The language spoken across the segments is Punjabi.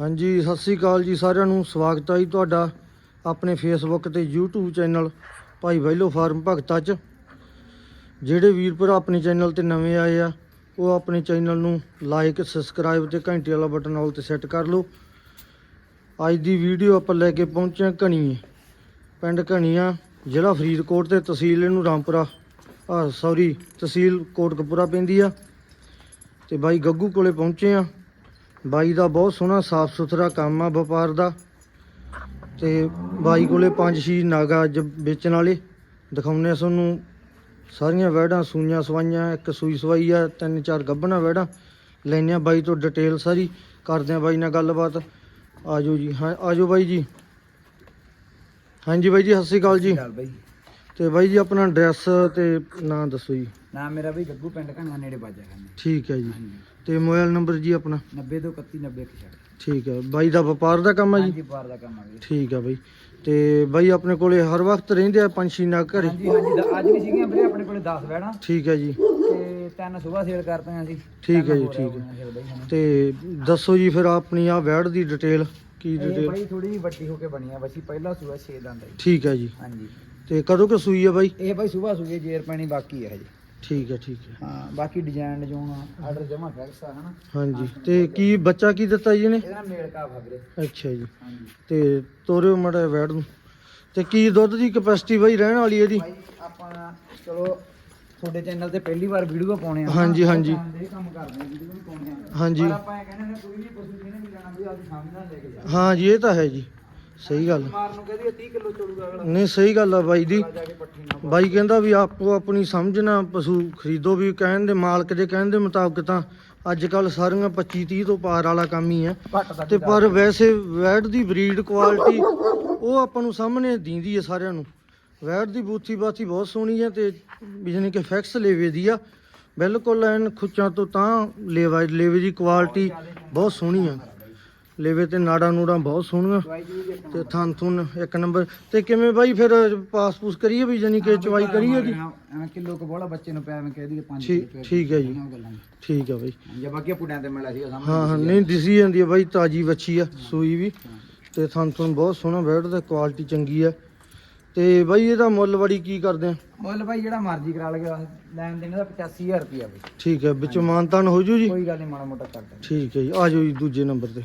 ਹਾਂਜੀ, ਸਤਿ ਸ੍ਰੀ ਅਕਾਲ ਜੀ ਸਾਰਿਆਂ ਨੂੰ। ਸਵਾਗਤ ਹੈ ਜੀ ਤੁਹਾਡਾ ਆਪਣੇ ਫੇਸਬੁੱਕ ਤੇ YouTube ਚੈਨਲ ਭਾਈ ਵੈਲੋ ਫਾਰਮ ਭਗਤਾ ਚ। ਜਿਹੜੇ ਵੀਰ ਭਰਾ ਆਪਣੇ ਚੈਨਲ ਤੇ ਨਵੇਂ ਆਏ ਆ, ਉਹ ਆਪਣੇ ਚੈਨਲ ਨੂੰ ਲਾਈਕ ਸਬਸਕ੍ਰਾਈਬ ਤੇ ਘੰਟੀ ਵਾਲਾ ਬਟਨ ਆਲ ਤੇ ਸੈੱਟ ਕਰ ਲਓ। ਅੱਜ ਦੀ ਵੀਡੀਓ ਆਪਾਂ ਲੈ ਕੇ ਪਹੁੰਚੇ ਹਾਂ ਘਣੀਏ ਪਿੰਡ ਘਣੀਆਂ, ਜ਼ਿਲ੍ਹਾ ਫਰੀਦਕੋਟ ਤੇ ਤਹਿਸੀਲ ਇਹਨੂੰ ਰਾਮਪੁਰਾ। ਆ ਸੌਰੀ ਤਹਿਸੀਲ ਕੋਟਕਪੂਰਾ ਪੈਂਦੀ ਆ। ਤੇ ਬਾਈ ਗੱਗੂ ਕੋਲੇ ਪਹੁੰਚੇ ਆ ਬਾਈ ਦਾ ਬਹੁਤ ਸੋਹਣਾ ਸਾਫ਼ ਸੁਥਰਾ ਕੰਮ ਆ ਵਪਾਰ ਦਾ। ਤੇ ਬਾਈ ਕੋਲੇ ਪੰਜ ਛੇ ਨਾਗਾ ਅੱਜ ਵੇਚਣ ਵਾਲੇ। ਦਿਖਾਉਨੇ ਆ ਤੁਹਾਨੂੰ। ਸਾਰੀਆਂ ਵੈੜਾਂ ਸੂਈਆਂ ਸਵਾਈਆਂ ਇੱਕ ਸੂਈ ਸਵਾਈ ਆ ਤਿੰਨ ਚਾਰ ਗੱਭਣਾ ਵੈੜਾਂ ਲੈਣੇ ਆ ਬਾਈ ਤੋਂ ਡਿਟੇਲ ਸਾਰੀ। ਕਰਦੇ ਆ ਬਾਈ ਨਾਲ ਗੱਲਬਾਤ। ਆਜੋ ਜੀ ਹਾਂ ਆਜੋ ਬਾਈ ਜੀ। ਹਾਂਜੀ ਬਾਈ ਜੀ ਸਤਿ ਸ਼੍ਰੀ ਅਕਾਲ ਜੀ। ਤੇ ਬਾਈ ਜੀ ਆਪਣਾ ਐਡਰੈਸ ਤੇ ਨਾਂ ਦੱਸੋ ਜੀ। ਨਾਮ ਮੇਰਾ ਬਈ ਗੱਗੂ ਪਿੰਡ ਘਣਾ ਨੇੜੇ ਬਾਜਾ। ਖਾਨੇ ਠੀਕ ਹੈ ਜੀ। ਤੇ ਮੋਬਾਈਲ ਨੰਬਰ ਜੀ ਆਪਣਾ? 90 ਤੋਂ 31 90 ਕਿਛੜ ਠੀਕ ਹੈ ਬਾਈ ਦਾ ਵਪਾਰ ਦਾ ਕੰਮ ਆ ਜੀ? ਹਾਂਜੀ ਪਾਰ ਦਾ ਕੰਮ ਆ ਬਈ ਠੀਕ ਆ ਬਾਈ। ਤੇ ਬਾਈ ਆਪਣੇ ਕੋਲੇ ਹਰ ਵਕਤ ਰਹਿੰਦੇ ਆ ਪੰਛੀ ਨਾ ਘਰੇ? ਹਾਂਜੀ ਹਾਂਜੀ ਦ- ਅੱਜ ਵੀ ਸੀਗੀਆਂ ਵੀਰੇ ਆਪਣੇ ਕੋਲੇ 10 ਬੈੜਾਂ ਠੀਕ ਹੈ ਜੀ। ਤੇ ਤਿੰਨ ਸਵੇਰ ਸੇਲ ਕਰ ਪਏ ਅਸੀਂ। ਠੀਕ ਹੈ ਜੀ, ਠੀਕ ਹੈ। ਤੇ ਦੱਸੋ ਜੀ ਫਿਰ ਆਪਣੀ ਆ ਵੈੜ ਦੀ ਡਿਟੇਲ ਕੀ ਡਿਟੇਲ? ਬਈ ਥੋੜੀ ਜਿਹੀ ਵੱਡੀ ਹੋ ਕੇ ਬਣੀ ਆ ਬਸੀ ਪਹਿਲਾ ਸੂਆ 6 ਦੰਦ ਹੈ ਜੀ। ਠੀਕ ਹੈ ਜੀ। ਹਾਂਜੀ। ਤੇ ਕਦੋਂ ਕਿ ਸੂਈ ਆ ਬਾਈ? ਇਹ ਬਈ ਸਵੇਰ ਸੂਏ ਜੇਰ ਪੈਣੀ ਬਾਕੀ ਹੈ ਹਜੇ। ਠੀਕ ਹੈ ਠੀਕ ਹੈ। ਹਾਂ ਬਾਕੀ ਡਿਜ਼ਾਈਨ ਜੋਨ ਆਰਡਰ ਜਮਾ ਫਿਕਸ ਆ ਹਨਾ? ਹਾਂਜੀ ਤੇ ਕੀ ਬੱਚਾ ਕੀ ਦਿੱਤਾ ਜੀ ਨੇ ਇਹਦਾ ਮੇਲ ਕਾ ਵੀਰੇ ਅੱਛਾ ਜੀ। ਹਾਂਜੀ। ਤੇ ਤੋਰਿਓ ਮੜਾ ਵੈੜ ਨੂੰ। ਤੇ ਕੀ ਦੁੱਧ ਦੀ ਕਪੈਸਿਟੀ ਬਾਈ ਰਹਿਣ ਵਾਲੀ ਜੀ ਭਾਈ ਆਪਾਂ ਚਲੋ ਤੁਹਾਡੇ ਚੈਨਲ ਤੇ ਪਹਿਲੀ ਵਾਰ ਵੀਡੀਓ ਪਾਉਣੇ ਆ ਹਾਂਜੀ, ਹਾਂਜੀ। ਇਹ ਕੰਮ ਕਰਦੇ ਆ ਵੀਡੀਓ ਵੀ ਪਾਉਣੇ ਆ। ਹਾਂਜੀ। ਪਰ ਆਪਾਂ ਇਹ ਕਹਿੰਦੇ ਨੇ ਕੋਈ ਵੀ ਪਸ਼ੂ ਜਿਹਨੇ ਵੀ ਲੈਣਾ ਵੀ ਆਪਦੀ ਸਾਹਮਣੇ ਨਾਲ ਲੈ ਕੇ ਜਾ ਹਾਂ ਜੀ ਇਹ ਤਾਂ ਹੈ ਜੀ। ਸਹੀ ਗੱਲ। ਮਾਰ ਨੂੰ ਕਹਦੀ 30 ਕਿਲੋ ਚੋਲੂਗਾ ਅਗਲਾ। ਨਹੀਂ ਸਹੀ ਗੱਲ ਆ ਬਾਈ ਦੀ। ਜਾ ਕੇ ਪੱਠੀ ਨਾ ਬਾਈ ਕਹਿੰਦਾ ਵੀ ਆਪੋ ਆਪਣੀ ਸਮਝ ਨਾਲ ਪਸ਼ੂ ਖਰੀਦੋ ਵੀ ਕਹਿਣ ਦੇ ਮਾਲਕ ਦੇ ਕਹਿਣ ਦੇ ਮੁਤਾਬਕ ਤਾਂ ਅੱਜ ਕੱਲ ਸਾਰੀਆਂ 25 30 ਤੋਂ ਪਾਰ ਵਾਲਾ ਕੰਮ ਹੀ ਆ। ਘੱਟ ਤੱਕ ਤੇ ਪਰ ਵੈਸੇ ਵੈੜ ਦੀ ਬਰੀਡ ਕੁਆਲਿਟੀ ਉਹ ਆਪਾਂ ਨੂੰ ਸਾਹਮਣੇ ਦੀਂਦੀ ਹੈ ਸਾਰਿਆਂ ਨੂੰ। ਵੈੜ ਦੀ ਬੂਥੀ ਬਾਥੀ ਬਹੁਤ ਸੋਹਣੀ ਹੈ ਤੇ ਜਾਣੀ ਕਿ ਫੈਕਸ ਲੇਵੇ ਦੀ ਆ। ਬਿਲਕੁਲ ਐਨ ਖੁੱਚਾਂ ਤੋਂ ਤਾਂ ਲੇਵਾ ਲੇਵੇ ਦੀ ਕੁਆਲਿਟੀ ਬਹੁਤ ਸੋਹਣੀ ਆ। ਲੇਵੇ ਤੇ ਨਾੜਾ ਨੂੜਾਂ ਬਹੁਤ ਸੋਹਣੀਆਂ ਤੇ ਥਣ ਥੁਣ ਇੱਕ ਨੰਬਰ। ਤੇ ਕਿਵੇਂ ਬਾਈ ਫਿਰ ਪਾਸ ਪੂਸ ਕਰੀਏ ਵੀ ਜਾਨੀ ਕਿ ਚਵਾਈ ਕਰੀਏ ਜੀ? ਐਵੇਂ ਕਿਲੋ ਕੋ ਬੋਲਾ ਬੱਚੇ ਨੂੰ ਮੈਂ ਕਹਿ ਦਈਏ 5 ਠੀਕ ਠੀਕ ਹੈ ਜੀ। ਠੀਕ ਹੈ ਬਾਈ। ਜੇ ਬਾਕੀ ਪੁੜਿਆਂ ਤੇ ਮਿਲਿਆ ਸੀ ਸਾਹਮਣੇ ਹਾਂ ਹਾਂ ਨਹੀਂ ਦਿਸੀ ਜਾਂਦੀ ਹੈ ਬਾਈ ਤਾਜੀ ਵੱਛੀ ਆ ਸੂਈ ਵੀ। ਤੇ ਥਣ ਥਣ ਬਹੁਤ ਸੋਹਣਾ ਬੈਡ ਦਾ ਕੁਆਲਿਟੀ ਚੰਗੀ ਆ। ਤੇ ਬਾਈ ਇਹਦਾ ਮੁੱਲ ਬੜੀ ਕੀ ਕਰਦੇ ਆ? ਮੁੱਲ ਭਾਈ ਜਿਹੜਾ ਮਰਜ਼ੀ ਕਰਾ ਲਗਾ ਲੈਣ ਦੇਣ ਦਾ 85000 ਰੁਪਿਆ ਬਈ। ਠੀਕ ਹੈ ਵਿੱਚ ਮਾਨਤਾਨ ਹੋ ਜੂ ਜੀ? ਕੋਈ ਗੱਲ ਨਹੀਂ ਮਾੜਾ ਮੋਟਾ ਕਰ ਠੀਕ ਹੈ ਜੀ ਆ ਜਾਓ ਜੀ ਦੂਜੇ ਨੰਬਰ ਤੇ।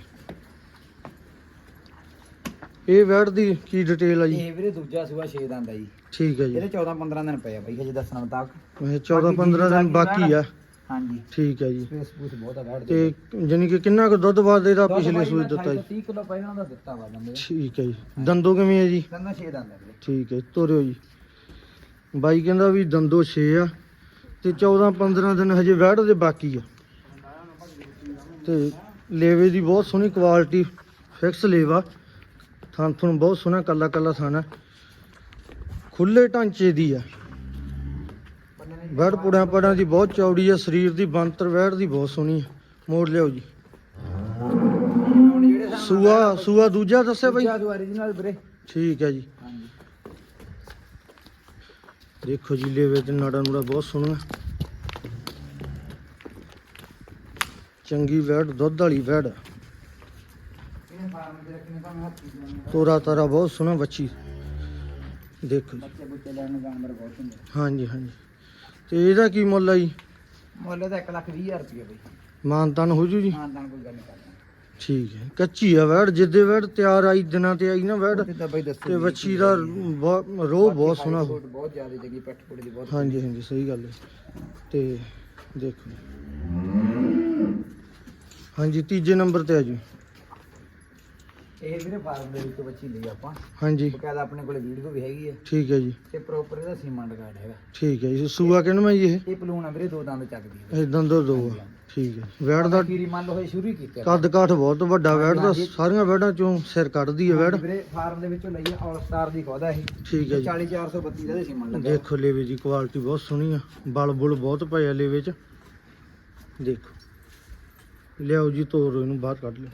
ਇਹ ਬੈਡ ਦੀ ਕੀ ਡਿਟੇਲ ਆ ਜੀ? ਇਹ ਵੀਰੇ ਦੂਜਾ ਸੂਆ 6 ਦੰਦ ਆ ਜੀ। ਠੀਕ ਹੈ ਜੀ। ਇਹਦੇ 14 15 ਦਿਨ ਪਏ ਆ ਬਾਈ ਹਜੇ ਦੱਸਣ ਮੁਤਾਬਕ। ਇਹ 14 15 ਦਿਨ ਬਾਕੀ ਆ। ਹਾਂਜੀ। ਠੀਕ ਹੈ ਜੀ। ਸਪੇਸ ਪੂਸ ਬਹੁਤ ਆ ਬੈਠ ਤੇ ਜਾਨੀ ਕਿ ਕਿੰਨਾ ਕੁ ਦੁੱਧ ਬਾਅਦ ਇਹਦਾ ਪਿਛਲੇ ਸੂਈ ਦਿੱਤਾ ਜੀ? 30 ਕਿਲੋ ਪਹਿਲਾਂ ਦਾ ਦਿੱਤਾ ਵਾ ਬੰਦੇ ਠੀਕ ਹੈ ਜੀ। ਦੰਦੋ ਕਿਵੇਂ ਹੈ ਜੀ? ਦੰਦਾਂ 6 ਦੰਦ ਆ ਠੀਕ ਹੈ ਤੋਰਿਓ ਜੀ। ਬਾਈ ਕਹਿੰਦਾ ਵੀ ਦੰਦੋ 6 ਆ ਤੇ 14 15 ਦਿਨ ਹਜੇ ਵੈੜ ਦੇ ਬਾਕੀ ਆ। ਤੇ ਲੇਵੇ ਦੀ ਬਹੁਤ ਸੋਹਣੀ ਕੁਆਲਿਟੀ ਫਿਕਸ ਲੇਵਾ। ਥਣ ਥਣ ਬਹੁਤ ਸੋਹਣਾ ਕੱਲਾ ਕੱਲਾ ਥਣ ਹੈ। ਖੁੱਲੇ ਢਾਂਚੇ ਦੀ ਆ ਵੈੜ ਪੁੜਿਆਂ ਪੜਾਂ ਦੀ ਬਹੁਤ ਚੌੜੀ ਆ ਸਰੀਰ ਦੀ ਬੰਤਰ ਵੈੜ ਦੀ ਬਹੁਤ ਸੋਹਣੀ ਆ ਮੋੜ ਲਿਆਓ ਜੀ। ਸੂਆ ਸੂਆ ਦੂਜਾ ਦੱਸਿਆ ਬਾਈ? ਦੂਜਾ original ਵੀਰੇ। ਠੀਕ ਹੈ ਜੀ। ਦੇਖੋ ਜੀ ਲੇਵੇ ਤੇ ਨਾੜਾ ਨੂੜਾ ਬਹੁਤ ਸੋਹਣਾ ਚੰਗੀ ਵੈੜ ਦੁੱਧ ਵਾਲੀ ਵੈੜ ਇਹਨੇ ਫਾਰਮ ਤੇ ਰੱਖਣੇ ਤਾਂ ਹੱਥੀ ਜਾਣੇ ਤੋਰਾ ਤਾਰਾ ਬਹੁਤ ਸੋਹਣਾ ਬੱਚੀ। ਦੇਖੋ। ਜੀ ਬੱਚੇ ਬੁੱਚੇ ਲੈਣ ਨੂੰ ਜਾਨਵਰ ਬਹੁਤ ਹੁੰਦੇ ਹਾਂਜੀ ਹਾਂਜੀ। ਤੇ ਇਹਦਾ ਕੀ ਮੁੱਲ ਆ ਜੀ? ਮੁੱਲ ਤਾਂ 1 ਲੱਖ 20 ਹਜ਼ਾਰ ਰੁਪਏ ਬਈ। ਮਾਨਤਾਨ ਹੋ ਜੂ ਜੀ? ਹਾਂ ਤਾਂ ਕੋਈ ਗੱਲ ਨਹੀਂ ਕਰਦਾ। ਠੀਕ ਹੈ। ਕੱਚੀ ਆ ਵੈੜ ਜਿੱਦੇ ਵੈੜ ਤਿਆਰ ਆਈ ਦਿਨਾਂ ਤੇ ਆਈ ਨਾ ਵੈੜ। ਤਾਂ ਬੱਚੀ ਦਾ ਰੋਹ ਬਹੁਤ ਸੋਹਣਾ ਹੋ ਬਹੁਤ ਜ਼ਿਆਦਾ ਜਗੀ ਪੱਟ ਪੁੜੀ ਦੀ ਬਹੁਤ ਹਾਂਜੀ ਹਾਂਜੀ ਸਹੀ ਗੱਲ ਹੈ। ਤੇ ਦੇਖੋ। ਹਾਂਜੀ ਤੀਜੇ ਨੰਬਰ ਤੇ ਆ ਜੀ। ਇਹ ਵੀਰੇ ਫਾਰਮ ਦੇ ਵਿੱਚ ਬੱਚੀ ਲਈ ਆਪਾਂ। ਹਾਂਜੀ। ਬਕਾਇਦਾ ਆਪਣੇ ਕੋਲੇ ਵੀਡੀਓ ਵੀ ਹੈਗੀ ਹੈ ਠੀਕ ਹੈ ਜੀ। ਤੇ ਪ੍ਰੋਪਰ ਇਹਦਾ ਸੀਮੈਂਟ ਕਾਰਡ ਹੈਗਾ। ਠੀਕ ਹੈ ਜੀ। ਸੂਆ ਕਿਹਨੂੰ ਜੀ ਇਹ? ਇਹ ਪਲੂਨ ਆ ਵੀਰੇ ਦੋ ਦੰਦ ਚੱਕਦੀ ਹੈ ਇਦਾਂ ਦੋ ਦੋ ਆ। ਠੀਕ ਹੈ। ਵੈੜ ਦਾ ਕੀਰੀ ਮੰਨ ਲਓ ਇਹ ਸ਼ੁਰੂ ਹੀ ਕੀਤਾ ਕੱਦ ਕਾਠ ਬਹੁਤ ਵੱਡਾ ਵੈੜ ਦਾ। ਸਾਰੀਆਂ ਵੈੜਾਂ ਚੋਂ ਸਿਰ ਕੱਢਦੀ ਹੈ ਵੈੜ। ਵੀਰੇ ਫਾਰਮ ਦੇ ਵਿੱਚੋਂ ਲਈ ਆਲ ਸਟਾਰ ਦੀ ਖੋਦਾ ਇਹ। ਠੀਕ ਹੈ ਜੀ। 40432 ਦਾ ਸੀਮੈਂਟ ਲੱਗਾ। ਦੇਖੋ ਲੇਵੇ ਦੀ ਕੁਆਲਿਟੀ ਬਹੁਤ ਸੋਹਣੀ ਆ। ਬਲ ਬੁਲ ਬਹੁਤ ਪਏ ਆ ਲੇਵੇ ਚ। ਦੇਖੋ। ਲਿਆਓ ਜੀ ਤੋਰੋ ਇਹਨੂੰ ਬਾਹਰ ਕੱਢ ਲਿਓ।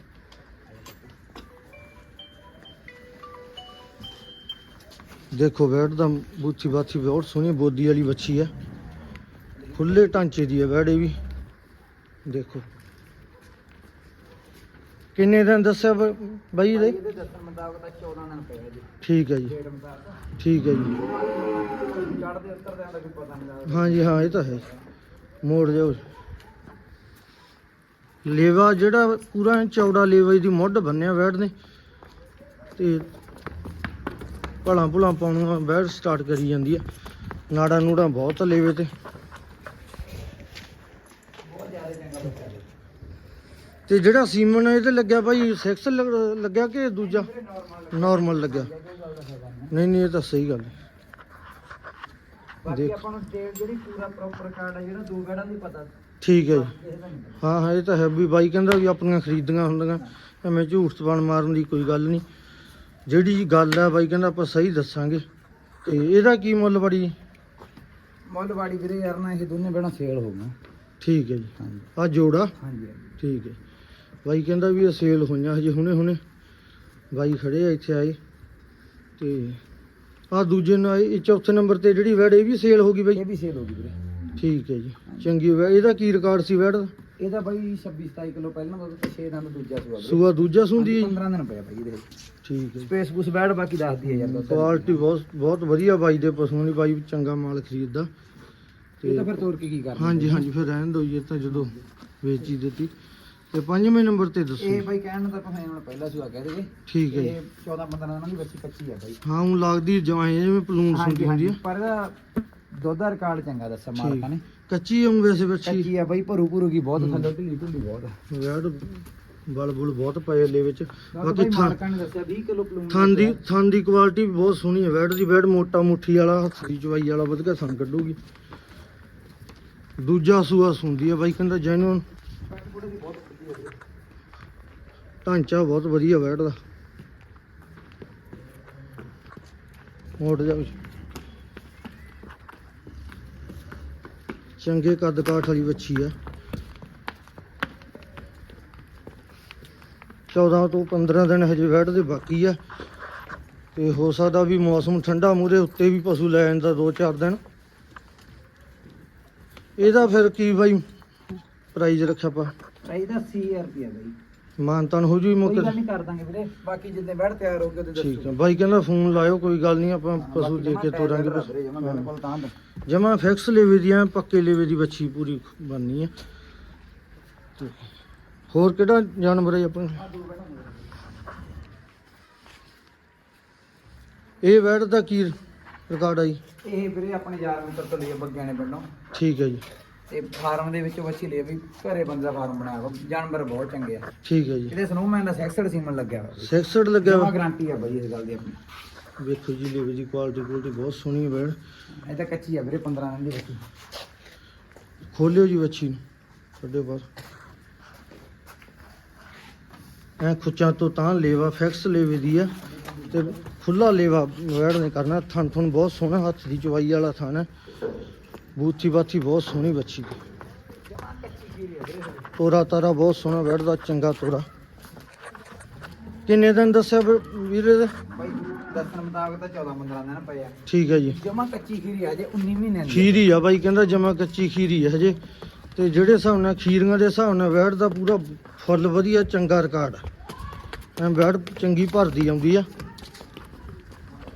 ਦੇਖੋ ਵੈੜ ਦਾ ਬੂਥੀ ਬਾਥੀ ਬਹੁਤ ਸੋਹਣੀ ਬੋਦੀ ਵਾਲੀ ਬੱਚੀ ਆ ਖੁੱਲੇ ਢਾਂਚੇ ਦੀ ਵੈੜ ਇਹ ਵੀ। ਦੇਖੋ। ਕਿੰਨੇ ਦਿਨ ਦੱਸਿਆ ਬਾਈ ਭਾਈ ਇਹਦੇ ਇਹਦੇ ਦੱਸਣ ਮੁਤਾਬਕ ਤਾਂ 14 ਦਿਨ ਪਏ ਆ ਜੀ। ਠੀਕ ਹੈ ਜੀ। ਠੀਕ ਹੈ ਜੀ। ਦਾ ਲੱਗਦਾ। ਹਾਂਜੀ ਹਾਂ ਇਹ ਤਾਂ ਹੈ। ਮੋੜ ਜਾਓ। ਲੇਵਾ ਜਿਹੜਾ ਪੂਰਾ ਚੌੜਾ ਲੇਵਾ ਦੀ ਮੁੱਢ ਬੰਨਿਆ ਬੈਠ ਨੇ ਤੇ ਭਲਾਂ ਭੁਲਾਂ ਪਾਉਣੀਆਂ ਬੈਠ ਸਟਾਰਟ ਕਰੀ ਜਾਂਦੀ ਆ। ਨਾੜਾ ਨੂੜਾ ਬਹੁਤ ਲੇਵੇ ਤੇ। ਤੇ ਜਿਹੜਾ ਸੀਮਨ ਇਹ ਤੇ ਲੱਗਿਆ ਭਾਈ 6 ਲੱਗਿਆ ਕਿ ਦੂਜਾ? ਨਾਰਮਲ ਲੱਗਿਆ। ਨਹੀਂ ਨਹੀਂ ਇਹ ਤਾਂ ਸਹੀ ਗੱਲ ਹੈ ਬਾਕੀ ਦੇਖ। ਆਪਾਂ ਨੂੰ ਡੇਟ ਜਿਹੜੀ ਪੂਰਾ ਪ੍ਰੋਪਰ ਕਾਰਡ ਹੈ ਜਿਹੜਾ ਦੋ ਗੜਾਂ ਦੀ ਪਤਾ। ਠੀਕ ਹੈ ਜੀ। ਇਹਦਾ। ਹਾਂ ਹਾਂ ਇਹ ਤਾਂ ਹੈ ਵੀ ਬਾਈ ਕਹਿੰਦਾ ਵੀ ਆਪਣੀਆਂ ਖਰੀਦੀਆਂ ਹੁੰਦੀਆਂ। ਐਵੇਂ ਝੂਠ ਸਬਣ ਮਾਰਨ ਦੀ ਕੋਈ ਗੱਲ ਨਹੀਂ। ਜਿਹੜੀ ਗੱਲ ਆ ਬਾਈ ਕਹਿੰਦਾ ਆਪਾਂ ਸਹੀ ਦੱਸਾਂਗੇ। ਤੇ ਇਹਦਾ ਕੀ ਮੁੱਲ ਬੜੀ ਮੁੱਲ ਵਾੜੀ ਵੀਰੇ ਯਾਰ ਨਾ ਇਹ ਦੋਨੇ ਬੜਾ ਸੇਲ ਹੋ ਗਏ ਠੀਕ ਹੈ ਜੀ। ਹਾਂਜੀ। ਆ ਜੋੜਾ? ਹਾਂਜੀ ਠੀਕ ਹੈ। ਬਾਈ ਕਹਿੰਦਾ ਵੀ ਇਹ ਸੇਲ ਹੋਈਆਂ ਹਜੇ ਹੁਣੇ ਹੁਣੇ। ਬਾਈ ਖੜੇ ਆ ਇੱਥੇ ਆਏ। ਤੇ ਆ ਦੂਜੇ ਨਾਲ ਇਹ ਚੌਥੇ ਨੰਬਰ ਤੇ ਜਿਹੜੀ ਵੈੜ ਇਹ ਵੀ ਸੇਲ ਹੋ ਗਈ ਬਾਈ? ਇਹ ਵੀ ਸੇਲ ਹੋ ਗਈ ਵੀਰੇ। ਠੀਕ ਹੈ ਜੀ। ਚੰਗੀ ਵੈੜ ਇਹਦਾ ਕੀ ਰਿਕਾਰਡ ਸੀ ਵੈੜ ਦਾ? ਇਹਦਾ ਬਾਈ 26 27 ਕਿਲੋ ਪਹਿਲਾਂ ਦਾ ਤੇ 6 ਦਿਨ ਦਾ ਦੂਜਾ ਸੂਆ ਵੀਰੇ ਸੂਆ ਦੂਜਾ ਸੁੰਦੀ ਹੈ ਜੀ? 15 ਦਿਨ ਪਿਆ ਭਾਈ ਇਹਦੇ। ਠੀਕ ਹੈ। ਜੀ। ਸਪੇਸ ਕੁਸ ਬੈਠ ਬਾਕੀ ਦੱਸਦੀ ਹੈ ਯਾਰ ਦੁੱਧ। ਕੁਆਲਿਟੀ ਬਹੁਤ ਬਹੁਤ ਵਧੀਆ ਬਾਈ ਦੇ ਪਸ਼ੂਆਂ ਦੀ ਬਾਈ ਚੰਗਾ ਮਾਲ ਖਰੀਦਦਾ। ਇਹ ਤਾਂ ਫਿਰ ਤੋਰ ਕੇ ਕੀ ਕਰਨਾ? ਹਾਂਜੀ ਹਾਂਜੀ ਫਿਰ ਰਹਿਣ ਦੋ ਇਹ ਤਾਂ ਜਦੋਂ ਵੇਚੀ ਦਿੱਤੀ। ਤੇ ਪੰਜਵੇਂ ਨੰਬਰ ਤੇ ਇਹ ਦੱਸੋ ਬਾਈ ਕਹਿਣ ਨੂੰ ਤਾਂ ਭਾਵੇਂ ਹੁਣ ਪਹਿਲਾ ਸੂਆ ਕਹਿ ਦੇਗੇ ਠੀਕ ਹੈ ਜੀ। ਇਹ 14 15 ਦਿਨਾਂ ਦੀ ਬੱਚੀ ਕੱਚੀ ਆ ਬਾਈ। ਹਾਂ ਉਹ ਲੱਗਦੀ ਜਵਾਂ ਜਿਵੇਂ ਪਲੂਣ ਸੁੰਦੀ ਹੁੰਦੀ ਆ। ਪਰ ਇਹਦਾ ਦੁੱਧ ਦਾ ਰਿਕਾਰਡ ਚੰਗਾ ਦੱਸਿਆ ਮਾਲਕਾਂ ਨੇ। ਕੱਚੀ ਆਉਂ ਵੈਸੇ ਬੱਚੀ ਕੱਚੀ ਆ ਬਾਈ ਭਰੂ ਭਰੂ ਕੀ ਬਹੁਤ ਥੱਲੇ ਢਿੱਲੀ ਢਿੱਲੀ ਬਹੁਤ ਆ। ਵੈੜ ਬਲ ਬੁਲ ਬਹੁਤ ਪਏ ਲੈ ਵਿੱਚ। ਬਾਕੀ ਬਾਕੀ ਥਾਂ ਮਾਲਕਾਂ ਨੇ ਦੱਸਿਆ 20 ਕਿਲੋ ਪਲੂਨ ਥਾਂ ਦੀ ਥਾਂ ਦੀ ਕੁਆਲਿਟੀ ਵੀ ਬਹੁਤ ਸੋਹਣੀ ਹੈ ਵੈੜ ਦੀ ਵੈੜ ਮੋਟਾ ਮੁੱਠੀ ਵਾਲਾ ਹੱਥ ਦੀ ਚਵਾਈ ਵਾਲਾ ਵਧੀਆ ਥਣ ਕੱਢੂਗੀ। ਦੂਜਾ ਸੂਆ ਸੁੰਦੀ ਆ ਬਾਈ ਕਹਿੰਦਾ ਜੈਨੂਨ ਢਾਂਚਾ ਬਹੁਤ ਵਧੀਆ ਵੈੜ ਦਾ। ਮੋੜ ਜਾ ਵਿੱਚ। ਚੰਗੇ ਕੱਦ ਕਾਠ ਵਾਲੀ ਵੱਛੀ ਆ। 14 ਤੋਂ 15 ਦਿਨ ਹਜੇ ਵੈੜ ਦੇ ਬਾਕੀ ਆ। ਤੇ ਹੋ ਸਕਦਾ ਵੀ ਮੌਸਮ ਠੰਡਾ ਮੂਰੇ ਉੱਤੇ ਵੀ ਪਸ਼ੂ ਲੈ ਜਾਂਦਾ 2-4 ਦਿਨ। ਇਹਦਾ ਫਿਰ ਕੀ ਬਾਈ? ਪ੍ਰਾਈਜ਼ ਰੱਖਿਆ ਪਾ ਇਹਦਾ 80000 ਰੁਪਿਆ ਬਾਈ। ਮਾਨਤਾਨ ਹੋ ਜੂ ਕੋਈ ਮੌਕੇ ਗੱਲ ਨਹੀਂ ਕਰ ਦਾਂਗੇ ਵੀਰੇ। ਬਾਕੀ ਜਿੱਦੇ ਬੈਠ ਤਿਆਰ ਹੋ ਗਏ ਤੇ ਦੱਸੋ। ਠੀਕ ਆ ਬਾਈ ਕਹਿੰਦਾ ਫੋਨ ਲਾਇਓ ਕੋਈ ਗੱਲ ਨਹੀਂ ਆਪਾਂ ਹਾਂ, ਪਸ਼ੂ ਦੇ ਕੇ ਤੋਰਾਂਗੇ ਰਹੇ ਜਮਾਂ ਬਿਲਕੁਲ ਤਾਂ ਦਾ। ਜਮਾ ਫਿਕਸ ਲੇਵੇ ਦੀਆਂ ਪੱਕੇ ਲੇਵੇ ਦੀ ਵੱਛੀ ਪੂਰੀ ਬਣਨੀ ਆ। ਤੇ ਹੋਰ ਕਿਹੜਾ ਜਾਨਵਰ ਹੈ ਆਪਣਾ। ਇਹ ਵੈੜ ਦਾ ਕੀ ਰਿਕਾਰਡ ਆ ਜੀ? ਇਹ ਵੀਰੇ ਆਪਣੇ ਯਾਰ ਮਿੱਤਰ ਤੋਂ ਲਈ ਬੱਗਿਆਂ ਨੇ ਪਿੰਡੋਂ ਠੀਕ ਹੈ ਜੀ। ਤੇ ਫਾਰਮ ਦੇ ਵਿੱਚੋਂ ਬੱਚੀ ਲਈ ਵੀ ਘਰੇ ਬੰਦਾ ਫਾਰਮ ਬਣਾਇਆ ਵਾ ਜਾਨਵਰ ਬਹੁਤ ਚੰਗੇ ਆ। ਠੀਕ ਹੈ ਜੀ। ਇਹਦੇ ਸਨੋਮੈਨ ਦਾ ਸੈਕਸਡ ਸੀਮਨ ਲੱਗਿਆ ਵਾ 66 ਲੱਗਿਆ ਵਾ ਗਾਰੰਟੀ ਆ ਬਾਈ ਇਸ ਗੱਲ ਦੀ ਆਪਣੀ। ਵੇਖੋ ਜੀ ਲੇਵੇ ਕੁਆਲਿਟੀ ਕੁਆਲਿਟੀ ਬਹੁਤ ਸੋਹਣੀ ਹੈ ਵੈੜ ਇਹ ਤਾਂ ਕੱਚੀ ਆ ਵੀਰੇ 15 ਦਿਨ ਦੀ ਬੱਚੀ ਖੋਲਿਓ ਜੀ ਵੱਛੀ ਨੂੰ ਕੱਢਿਓ ਬਾਹਰ। ਐ ਖੁੱਚਾਂ ਤੋਂ ਤਾਂ ਲੇਵਾ ਫਿਕਸ ਲੇਵੇ ਦੀ ਆ ਤੇ ਖੁੱਲਾ ਲੇਵਾ ਵੈੜ ਨੇ ਕਰਨਾ। ਥਣ ਥਣ ਬਹੁਤ ਸੋਹਣਾ ਹੱਥ ਦੀ ਚਵਾਈ ਵਾਲਾ ਥਣ ਹੈ। ਬੂਥੀ ਬਾਥੀ ਬਹੁਤ ਸੋਹਣੀ ਬੱਚੀ ਆ ਤੋਰਾ ਤਾਰਾ ਬਹੁਤ ਸੋਹਣਾ ਵੈੜ ਦਾ ਚੰਗਾ ਤੋਰਾ। ਕਿੰਨੇ ਦਿਨ ਦੱਸਿਆ ਵੀਰੇ ਦੇ? ਬਾਈ ਦੱਸਣ ਮੁਤਾਬਕ ਤਾਂ 14 15 ਦਿਨ ਪਏ ਆ। ਠੀਕ ਹੈ ਜੀ। ਜਮਾ ਕੱਚੀ ਖੀਰੀ ਆ ਜੇ 19 ਮਹੀਨਿਆਂ ਦੀ ਆ। ਖੀਰੀ ਆ ਬਾਈ ਕਹਿੰਦਾ ਜਮਾ ਕੱਚੀ ਖੀਰੀ ਹੈ ਹਜੇ। ਤੇ ਜਿਹੜੇ ਹਿਸਾਬ ਨਾਲ ਖੀਰੀਆਂ ਦੇ ਹਿਸਾਬ ਨਾਲ ਵੈੜ ਦਾ ਪੂਰਾ ਫੁੱਲ ਵਧੀਆ ਚੰਗਾ ਰਿਕਾਰਡ। ਆ ਐ ਵੈੜ ਚੰਗੀ ਭਰਦੀ ਆਉਂਦੀ ਆ।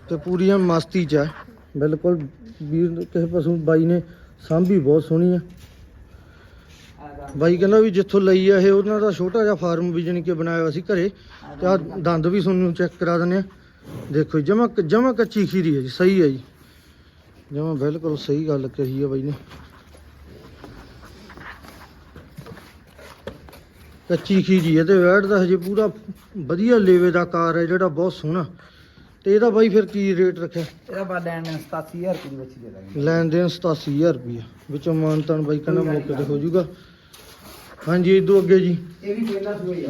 ਤੇ ਪੂਰੀਆਂ ਮਸਤੀ ਚ ਹੈ ਬਿਲਕੁਲ ਵੀਰ ਨੇ ਕਿਸੇ ਪਸ਼ੂ ਬਾਈ ਨੇ ਸਾਂਭੀ ਬਹੁਤ ਸੋਹਣੀ ਆ। ਬਾਈ ਕਹਿੰਦਾ ਵੀ ਜਿੱਥੋਂ ਲਈ ਆ ਇਹ, ਉਹਨਾਂ ਦਾ ਛੋਟਾ ਜਿਹਾ ਫਾਰਮ ਵੀ ਜਾਣੀ ਕਿ ਬਣਾਇਆ ਹੋਇਆ ਸੀ ਘਰੇ। ਤੇ ਆ ਦੰਦ ਵੀ ਤੁਹਾਨੂੰ ਚੈੱਕ ਕਰਾ ਦਿੰਦੇ ਆ। ਦੇਖੋ ਜਮਾ ਜਮਾ ਕੱਚੀ ਖੀਰੀ ਹੈ ਜੀ, ਸਹੀ ਹੈ ਜੀ। ਜਮਾ ਬਿਲਕੁਲ ਸਹੀ ਗੱਲ ਕਹੀ ਹੈ ਬਾਈ ਨੇ। ਕੱਚੀ ਖੀਰੀ ਹੈ ਤੇ ਵੈੜ ਦਾ ਹਜੇ ਪੂਰਾ ਵਧੀਆ ਲੇਵੇ ਦਾ ਕਾਰ ਹੈ ਜਿਹੜਾ ਬਹੁਤ ਸੋਹਣਾ। ਤੇ ਇਹਦਾ ਬਾਈ ਫਿਰ ਕੀ ਰੇਟ ਰੱਖਿਆ? ਇਹਦਾ ਬਾਅਦ ਲੈਣ ਨੇ 87000 ਰੁਪਏ ਦੀ ਬੱਚੀ ਦੇ ਦਾਂਗੇ। ਲੈਣ ਦੇਣ 87000 ਰੁਪਏ ਵਿੱਚੋਂ ਮਾਨਤਾਨ ਬਾਈ ਕਹਿੰਦਾ ਮੌਕੇ ਤੇ ਹੋ ਜਾਊਗਾ ਹਾਂਜੀ ਇਦੋਂ ਅੱਗੇ ਜੀ। ਇਹ ਵੀ ਪਹਿਲਾ ਸੂਆ ਹੀ ਆ।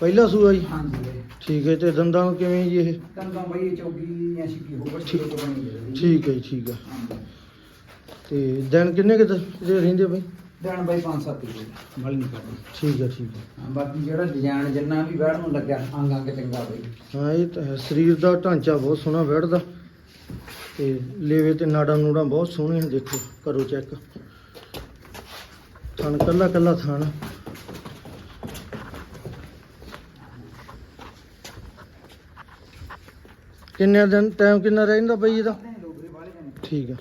ਪਹਿਲਾ ਸੂਆ ਜੀ? ਹਾਂਜੀ ਠੀਕ ਹੈ ਤੇ ਦੰਦਾਂ ਨੂੰ ਕਿਵੇਂ ਜੀ ਇਹ? ਤਾਂ ਬਾਈ ਚੌਗੀ ਜਾਂ ਛਿੱਕੀ ਹੋ ਬੱਚੀ ਤੋਂ ਬਣੀ ਹੈ ਠੀਕ ਹੈ ਠੀਕ ਹੈ। ਤੇ ਦਿਨ ਕਿੰਨੇ ਕਿਤੇ ਰਹਿੰਦੇ ਬਾਈ? ਦੇਣ ਬਾਈ 5-7 ਰੁਪਏ ਵਾਲੀ ਨਹੀਂ ਕਰਨੀ। ਠੀਕ ਹੈ ਠੀਕ ਹੈ। ਬਾਕੀ ਜਿਹੜਾ ਡਿਜ਼ਾਈਨ ਜਿੰਨਾ ਵੀ ਬੈਠ ਨੂੰ ਲੱਗਿਆ ਅੰਗ ਅੰਗ ਚੰਗਾ ਬਈ। ਹਾਂ ਇਹ ਤਾਂ ਹੈ। ਸਰੀਰ ਦਾ ਢਾਂਚਾ ਬਹੁਤ ਸੋਹਣਾ ਬੈੜ ਦਾ ਤੇ ਲੇਵੇ ਤੇ ਨਾੜਾ ਨੂੜਾ ਬਹੁਤ ਸੋਹਣੇ ਨੇ ਦੇਖੋ ਕਰੋ ਚੈੱਕ ਥਣ ਕੱਲਾ ਕੱਲਾ ਥਣ। ਕਿੰਨੇ ਦਿਨ ਟਾਈਮ ਕਿੰਨਾ ਰਹਿੰਦਾ ਬਈ ਇਹਦਾ? ਠੀਕ ਆ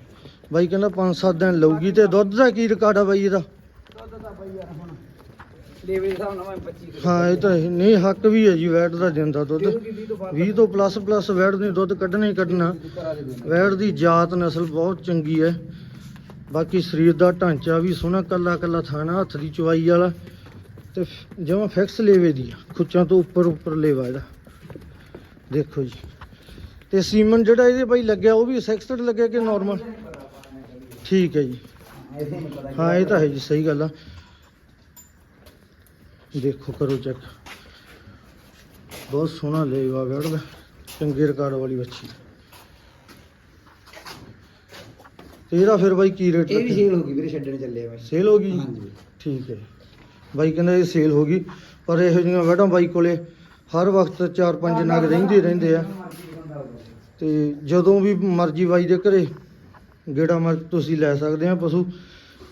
ਬਾਈ ਕਹਿੰਦਾ 5-7 ਦਿਨ ਲਊਗੀ ਤੇ ਦੁੱਧ ਦਾ ਕੀ ਰਿਕਾਰਡ ਆ ਬਾਈ ਇਹਦਾ? ਦੁੱਧ ਦਾ ਬਈ ਯਾਰ ਹੁਣ ਲੇਵੇ ਦੇ ਹਿਸਾਬ ਨਾਲ ਮੈਂ 25 ਕਿਲੋ ਹਾਂ ਇਹ ਤਾਂ। ਨਹੀਂ ਹੱਕ ਵੀ ਹੈ ਜੀ ਵੈਟ ਦਾ ਦਿੰਦਾ ਦੁੱਧ। ਦੇਊਗੀ 20 ਤੋਂ ਬਾਅਦ 20 ਤੋਂ ਪਲੱਸ ਪਲੱਸ ਵੈਟ ਨੇ ਦੁੱਧ ਕੱਢਣਾ ਹੀ ਕੱਢਣਾ। ਘਰਾਂ ਦੇ ਜਾਤ ਨਸਲ ਬਹੁਤ ਚੰਗੀ ਹੈ। ਬਾਕੀ ਸਰੀਰ ਦਾ ਢਾਂਚਾ ਵੀ ਸੋਹਣਾ ਕੱਲਾ ਕੱਲਾ ਥਾਣਾ ਹੱਥ ਦੀ ਚਵਾਈ ਵਾਲਾ ਤੇ ਜਮਾ ਫਿਕਸ ਲੇਵੇ ਦੀ ਖੁੱਚਾਂ ਤੋਂ ਉੱਪਰ ਉੱਪਰ ਲੇਵਾ ਇਹਦਾ। ਦੇਖੋ ਜੀ। ਤੇ ਸੀਮਨ ਜਿਹੜਾ ਇਹਦੇ ਬਾਈ ਲੱਗਿਆ ਉਹ ਵੀ ਸੈਕਸਟਡ ਲੱਗਿਆ ਕਿ ਨਾਰਮਲ ਠੀਕ ਹੈ ਜੀ। ਹਾਂ ਇਹ ਤਾਂ ਹੈ ਜੀ ਸਹੀ ਗੱਲ ਆ। ਦੇਖੋ ਕਰੋ ਚੈੱਕ ਬਹੁਤ ਸੋਹਣਾ ਲੇਵਾ ਵੈੜ ਦਾ ਚੰਗੇ ਰਿਕਾਰਡ ਵਾਲੀ ਬੱਚੀ। ਤੇ ਇਹਦਾ ਫਿਰ ਬਾਈ ਕੀ ਰੇਟ ਇਹ ਵੀ ਸੇਲ ਹੋ ਗਈ ਵੀਰੇ ਛੱਡਣ ਚੱਲੇ ਆ ਬਾਈ ਸੇਲ ਹੋ ਗਈ? ਹਾਂਜੀ। ਠੀਕ ਹੈ। ਬਾਈ ਕਹਿੰਦਾ ਇਹ ਸੇਲ ਹੋ ਗਈ ਪਰ ਇਹੋ ਜਿਹੀਆਂ ਵੈੜਾਂ ਬਾਈ ਕੋਲੇ ਹਰ ਵਕਤ 4-5 ਨਗ ਰਹਿੰਦੇ ਰਹਿੰਦੇ ਆ। ਤੇ ਜਦੋਂ ਵੀ ਮਰਜ਼ੀ ਬਾਈ ਦੇ ਘਰੇ ਗੇੜਾ ਮਰ ਤੁਸੀਂ ਲੈ ਸਕਦੇ ਆ ਪਸ਼ੂ।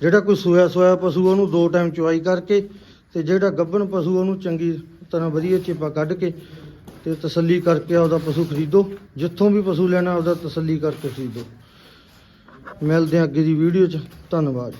ਜਿਹੜਾ ਕੋਈ ਸੋਇਆ ਸੋਇਆ ਪਸ਼ੂ ਉਹਨੂੰ ਦੋ ਟਾਈਮ ਚੁਆਈ ਕਰਕੇ ਤੇ ਜਿਹੜਾ ਗੱਭਣ ਪਸ਼ੂ ਉਹਨੂੰ ਚੰਗੀ ਤਰ੍ਹਾਂ ਵਧੀਆ ਚੇਪਾ ਕੱਢ ਕੇ ਤੇ ਤਸੱਲੀ ਕਰਕੇ ਆਪਦਾ ਪਸ਼ੂ ਖਰੀਦੋ। ਜਿੱਥੋਂ ਵੀ ਪਸ਼ੂ ਲੈਣਾ, ਆਪਦਾ ਤਸੱਲੀ ਕਰਕੇ ਖਰੀਦੋ। ਮਿਲਦੇ ਆ ਅੱਗੇ ਦੀ ਵੀਡੀਓ 'ਚ। ਧੰਨਵਾਦ